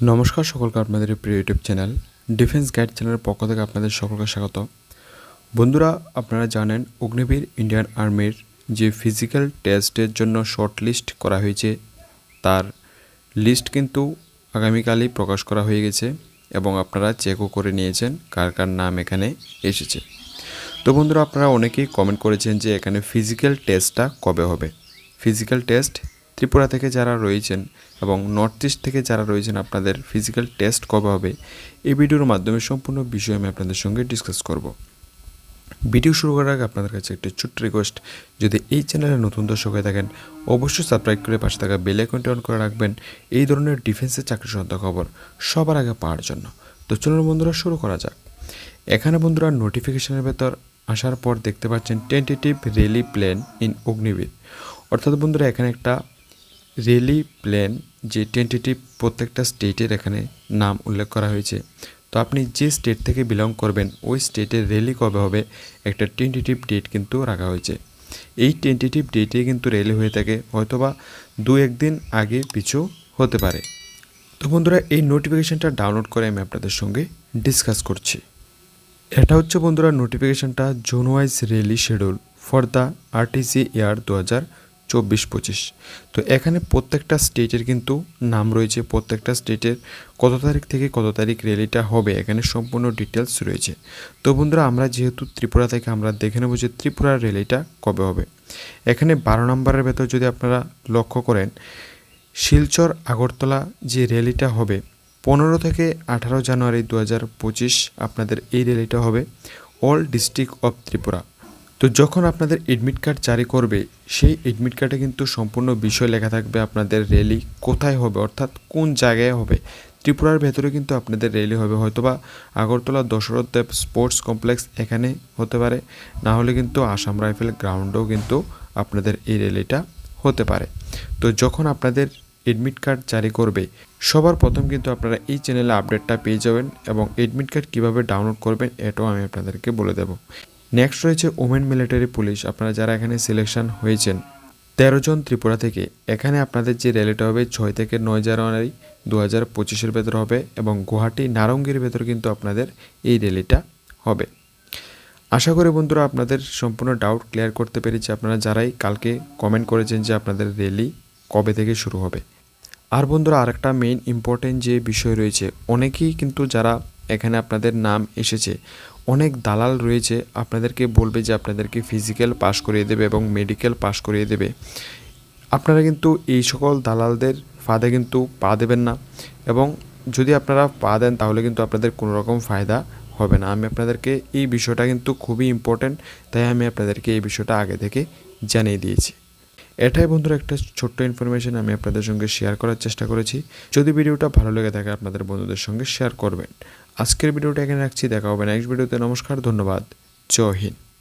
নমস্কার সকলকে আপনাদের প্রিয় ইউটিউব চ্যানেল ডিফেন্স গাইড চ্যানেলের পক্ষ থেকে আপনাদের সকলকে স্বাগত। বন্ধুরা, আপনারা জানেন অগ্নিবীর ইন্ডিয়ান আর্মির যে ফিজিক্যাল টেস্টের জন্য শর্ট লিস্ট করা হয়েছে, তার লিস্ট কিন্তু আগামীকালই প্রকাশ করা হয়ে গেছে এবং আপনারা চেকও করে নিয়েছেন কার কার নাম এখানে এসেছে। তো বন্ধুরা, আপনারা অনেকেই কমেন্ট করেছেন যে এখানে ফিজিক্যাল টেস্টটা কবে হবে? ফিজিক্যাল টেস্ট ত্রিপুরা থেকে যারা রয়েছেন এবং নর্থ ইস্ট থেকে যারা রয়েছেন, আপনাদের ফিজিক্যাল টেস্ট কবে হবে? এই ভিডিওর মাধ্যমে সম্পূর্ণ বিষয় আমি আপনাদের সঙ্গে ডিসকাস করব। ভিডিও শুরু করার আগে আপনাদের কাছে একটি ছোট্ট রিকোয়েস্ট যদি এই চ্যানেলে নতুন দর্শক হয়ে থাকেন, অবশ্যই সাবস্ক্রাইব করে পাশে থাকা বেল আইকনটি অন করে রাখবেন। এই ধরনের ডিফেন্সের চাকরি সংক্রান্ত খবর সবার আগে পাওয়ার জন্য। তো চলুন বন্ধুরা, শুরু করা যাক। এখানে বন্ধুরা নোটিফিকেশনের ভেতর আসার পর দেখতে পাচ্ছেন tentative rally plan in Agniveer অর্থাৎ বন্ধুরা, এখানে একটা রেলি প্লেন যে টেন্টেটিভ প্রত্যেকটা স্টেটের এখানে নাম উল্লেখ করা হয়েছে। তো আপনি যে স্টেট থেকে বিলং করবেন, ওই স্টেটের রেলি কবে হবে? একটা টেন্টেটিভ ডেট কিন্তু রাখা হয়েছে। এই টেন্টেটিভ ডেটে কিন্তু রেলি হয়ে থাকে, হয়তোবা দু একদিন আগে পিছু হতে পারে। তো বন্ধুরা, এই নোটিফিকেশনটা ডাউনলোড করে আমি আপনাদের সঙ্গে ডিসকাস করছি। এটা হচ্ছে বন্ধুরা নোটিফিকেশনটা zone wise rally schedule for the RTC year দু হাজার চব্বিশ পঁচিশ। তো এখানে প্রত্যেকটা স্টেটের কিন্তু নাম রয়েছে, প্রত্যেকটা স্টেটের কত তারিখ থেকে কত তারিখ র্যালিটা হবে, এখানে সম্পূর্ণ ডিটেলস রয়েছে। তো বন্ধুরা, আমরা যেহেতু ত্রিপুরা থেকে আমরা দেখে নেব যে ত্রিপুরার র্যালিটা কবে হবে। এখানে বারো নম্বরের ভেতর যদি আপনারা লক্ষ্য করেন, শিলচর, আগরতলা যে র্যালিটা হবে, পনেরো থেকে আঠারো জানুয়ারি দু হাজার পঁচিশ আপনাদের এই র্যালিটা হবে অল ডিস্ট্রিক্ট অফ ত্রিপুরা। তো যখন আপনাদের এডমিট কার্ড জারি করবে, সেই এডমিট কার্ডে কিন্তু সম্পূর্ণ বিষয় লেখা থাকবে আপনাদের র্যালি কোথায় হবে, অর্থাৎ কোন জায়গায় হবে। ত্রিপুরার ভেতরে কিন্তু আপনাদের র্যালি হবে, হয়তোবা আগরতলা দশরথ দেব স্পোর্টস কমপ্লেক্স এখানে হতে পারে, না হলে কিন্তু আসাম রাইফেল গ্রাউন্ডেও কিন্তু আপনাদের এই র্যালিটা হতে পারে। তো যখন আপনাদের এডমিট কার্ড জারি করবে, সবার প্রথম কিন্তু আপনারা এই চ্যানেলে আপডেটটা পেয়ে যাবেন এবং এডমিট কার্ড কীভাবে ডাউনলোড করবেন এটাও আমি আপনাদেরকে বলে দেবো। নেক্সট রয়েছে ওমেন মিলিটারি পুলিশ আপনারা যারা এখানে সিলেকশন হয়েছেন, তেরো জন ত্রিপুরা থেকে, এখানে আপনাদের যে র্যালিটা হবে ছয় থেকে নয় জানুয়ারি দু হাজার পঁচিশের ভেতর হবে এবং গুয়াহাটি নারঙ্গির ভেতর কিন্তু আপনাদের এই র্যালিটা হবে। আশা করি বন্ধুরা আপনাদের সম্পূর্ণ ডাউট ক্লিয়ার করতে পেরেছি। আপনারা যারাই কালকে কমেন্ট করেছেন যে আপনাদের র্যালি কবে থেকে শুরু হবে। আর বন্ধুরা আরেকটা মেইন ইম্পর্টেন্ট যে বিষয় রয়েছে, অনেকেই কিন্তু যারা এখানে আপনাদের নাম এসেছে। অনেক দালাল রয়েছে, আপনাদেরকে বলবে যে আপনাদেরকে ফিজিক্যাল পাস করিয়ে দেবে এবং মেডিকেল পাস করিয়ে দেবে। আপনারা কিন্তু এই সকল দালালদের ফাঁদে কিন্তু পা দেবেন না এবং যদি আপনারা পা দেন তাহলে কিন্তু আপনাদের কোনো রকম ফায়দা হবে না। আমি আপনাদেরকে এই বিষয়টা কিন্তু খুবই ইম্পর্ট্যান্ট তাই আমি আপনাদেরকে এই বিষয়টা আগে থেকে জানিয়ে দিয়েছি। এটাই বন্ধুরা একটা ছোট্ট ইনফরমেশন আমি আপনাদের সঙ্গে শেয়ার করার চেষ্টা করেছি। যদি ভিডিওটা ভালো লেগে থাকে, আপনাদের বন্ধুদের সঙ্গে শেয়ার করবেন। আজকের ভিডিওটা এখানে রাখছি। দেখা হবে নেক্সট ভিডিওতে নমস্কার, ধন্যবাদ। জয় হিন্দ।